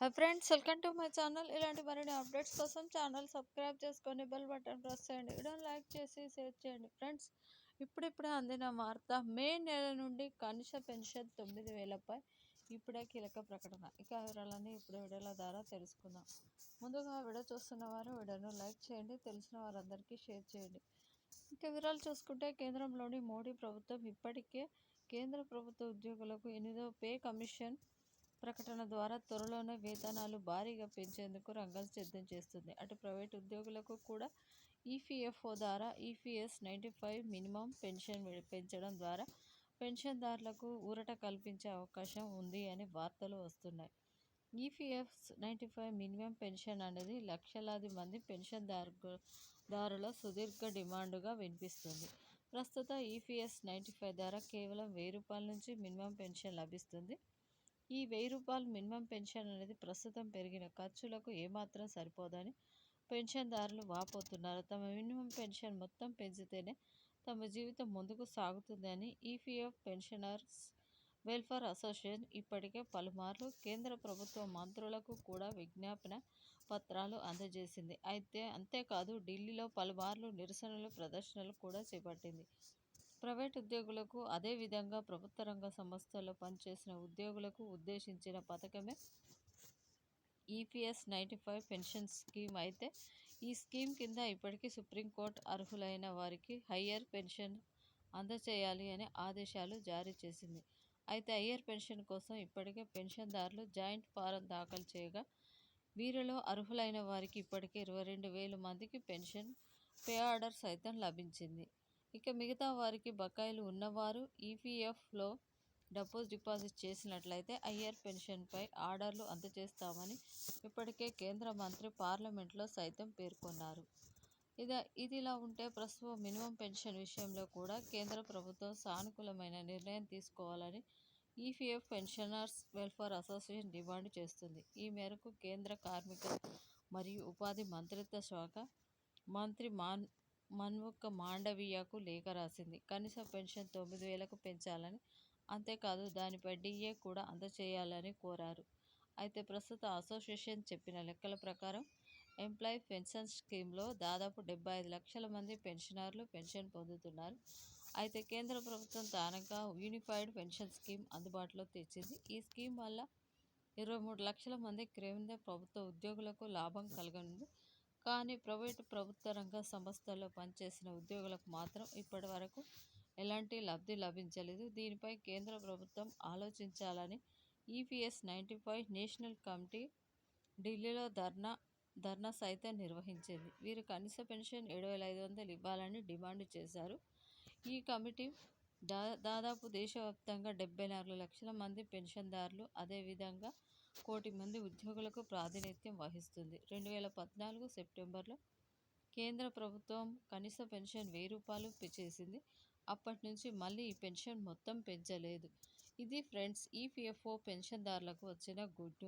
Hi friends welcome to my channel ఇలాంటి మరిన్ని updates కోసం ఛానల్ సబ్స్క్రైబ్ చేసుకొని బెల్ బటన్ ప్రెస్ చేయండి. వీడియోని లైక్ చేసి షేర్ చేయండి. ఫ్రెండ్స్ ఇప్పుడిప్పుడే అందిన వార్త మే నెల నుండి కనిష పెన్షన్ తొమ్మిది వేలపై ఇప్పుడే కీలక ప్రకటన. ఇక వివరాలన్నీ ఇప్పుడు వీడియోల ద్వారా తెలుసుకుందాం. ముందుగా వీడియో చూస్తున్న వారు వీడియోను లైక్ చేయండి తెలిసిన వారందరికీ షేర్ చేయండి. ఇక వివరాలు చూసుకుంటే కేంద్రంలోని మోడీ ప్రభుత్వం ఇప్పటికే కేంద్ర ప్రభుత్వ ఉద్యోగులకు ఎనిమిదో పే కమిషన్ ప్రకటన ద్వారా త్వరలోనే వేతనాలు భారీగా పెంచేందుకు రంగం సిద్ధం చేస్తుంది. అటు ప్రైవేట్ ఉద్యోగులకు కూడా ఈపీఎఫ్ఓ ద్వారా EPS ninety five minimum pension పెంచడం ద్వారా పెన్షన్దారులకు ఊరట కల్పించే అవకాశం ఉంది అని వార్తలు వస్తున్నాయి. EPF ninety five minimum pension అనేది లక్షలాది మంది పెన్షన్దారు దారుల సుదీర్ఘ డిమాండుగా వినిపిస్తుంది. ప్రస్తుత ఈపీఎస్ నైంటీ ఫైవ్ ద్వారా కేవలం వెయ్యి రూపాయల నుంచి మినిమం పెన్షన్ లభిస్తుంది. ఈ వెయ్యి రూపాయలు మినిమం పెన్షన్ అనేది ప్రస్తుతం పెరిగిన ఖర్చులకు ఏమాత్రం సరిపోదని పెన్షన్దారులు వాపోతున్నారు. తమ మినిమం పెన్షన్ మొత్తం పెంచితేనే తమ జీవితం ముందుకు సాగుతుందని ఈపీఎఫ్ పెన్షనర్స్ వెల్ఫేర్ అసోసియేషన్ ఇప్పటికే పలుమార్లు కేంద్ర ప్రభుత్వ మంత్రులకు కూడా విజ్ఞాపన పత్రాలు అందజేసింది. అయితే అంతేకాదు ఢిల్లీలో పలుమార్లు నిరసనలు ప్రదర్శనలు కూడా చేపట్టింది. ప్రైవేట్ ఉద్యోగులకు అదేవిధంగా ప్రభుత్వ రంగ సంస్థల్లో పనిచేసిన ఉద్యోగులకు ఉద్దేశించిన పథకమే EPS ninety five pension scheme. అయితే ఈ స్కీమ్ కింద ఇప్పటికీ సుప్రీంకోర్టు అర్హులైన వారికి హయ్యర్ పెన్షన్ అందచేయాలి అనే ఆదేశాలు జారీ చేసింది. అయితే హయ్యర్ పెన్షన్ కోసం ఇప్పటికే పెన్షన్దారులు జాయింట్ ఫారం దాఖలు చేయగా వీరిలో అర్హులైన వారికి ఇప్పటికే ఇరవై రెండు వేల మందికి పెన్షన్ పే ఆర్డర్ సైతం లభించింది. ఇక మిగతా వారికి బకాయిలు ఉన్నవారు ఈపీఎఫ్లో డబ్బు డిపాజిట్ చేసినట్లయితే ఐఆర్ పెన్షన్పై ఆర్డర్లు అందజేస్తామని ఇప్పటికే కేంద్ర మంత్రి పార్లమెంట్లో సైతం పేర్కొన్నారు. ఇది ఇదిలా ఉంటే ప్రస్తుతం మినిమం పెన్షన్ విషయంలో కూడా కేంద్ర ప్రభుత్వం సానుకూలమైన నిర్ణయం తీసుకోవాలని EPF pensioners welfare association demand చేస్తుంది. ఈ మేరకు కేంద్ర కార్మిక మరియు ఉపాధి మంత్రిత్వ శాఖ మంత్రి మాన్ మన్ముఖ మాండవీయకు లేఖ రాసింది. కనీస పెన్షన్ తొమ్మిది వేలకు పెంచాలని అంతేకాదు దానిపై డిఏ కూడా అందచేయాలని కోరారు. అయితే ప్రస్తుత అసోసియేషన్ చెప్పిన లెక్కల ప్రకారం ఎంప్లాయీ పెన్షన్ స్కీమ్లో దాదాపు డెబ్బై ఐదు లక్షల మంది పెన్షనర్లు పెన్షన్ పొందుతున్నారు. అయితే కేంద్ర ప్రభుత్వం తానగా యూనిఫైడ్ పెన్షన్ స్కీమ్ అందుబాటులో తెచ్చింది. ఈ స్కీమ్ వల్ల ఇరవై మూడు లక్షల మంది కేంద్ర ప్రభుత్వ ఉద్యోగులకు లాభం కలగనుంది. కానీ ప్రైవేటు ప్రభుత్వ రంగ సంస్థల్లో పనిచేసిన ఉద్యోగులకు మాత్రం ఇప్పటి వరకు ఎలాంటి లబ్ధి లభించలేదు. దీనిపై కేంద్ర ప్రభుత్వం ఆలోచించాలని EPS ninety five national committee ఢిల్లీలో ధర్నా ధర్నా సైతం నిర్వహించింది. వీరు కనీస పెన్షన్ ఏడు వేల ఐదు వందలు ఇవ్వాలని డిమాండ్ చేశారు. ఈ కమిటీ దా దాదాపు దేశవ్యాప్తంగా డెబ్బై నాలుగు లక్షల మంది పెన్షన్దారులు అదేవిధంగా కోటి మంది ఉద్యోగులకు ప్రాతినిధ్యం వహిస్తుంది. రెండు వేల పద్నాలుగు సెప్టెంబర్లో కేంద్ర ప్రభుత్వం కనీస పెన్షన్ వెయ్యి రూపాయలు చేసింది. అప్పటి నుంచి మళ్ళీ ఈ పెన్షన్ మొత్తం పెంచలేదు. ఇది ఫ్రెండ్స్ ఈపీఎఫ్ఓ పెన్షన్దారులకు వచ్చిన గుడ్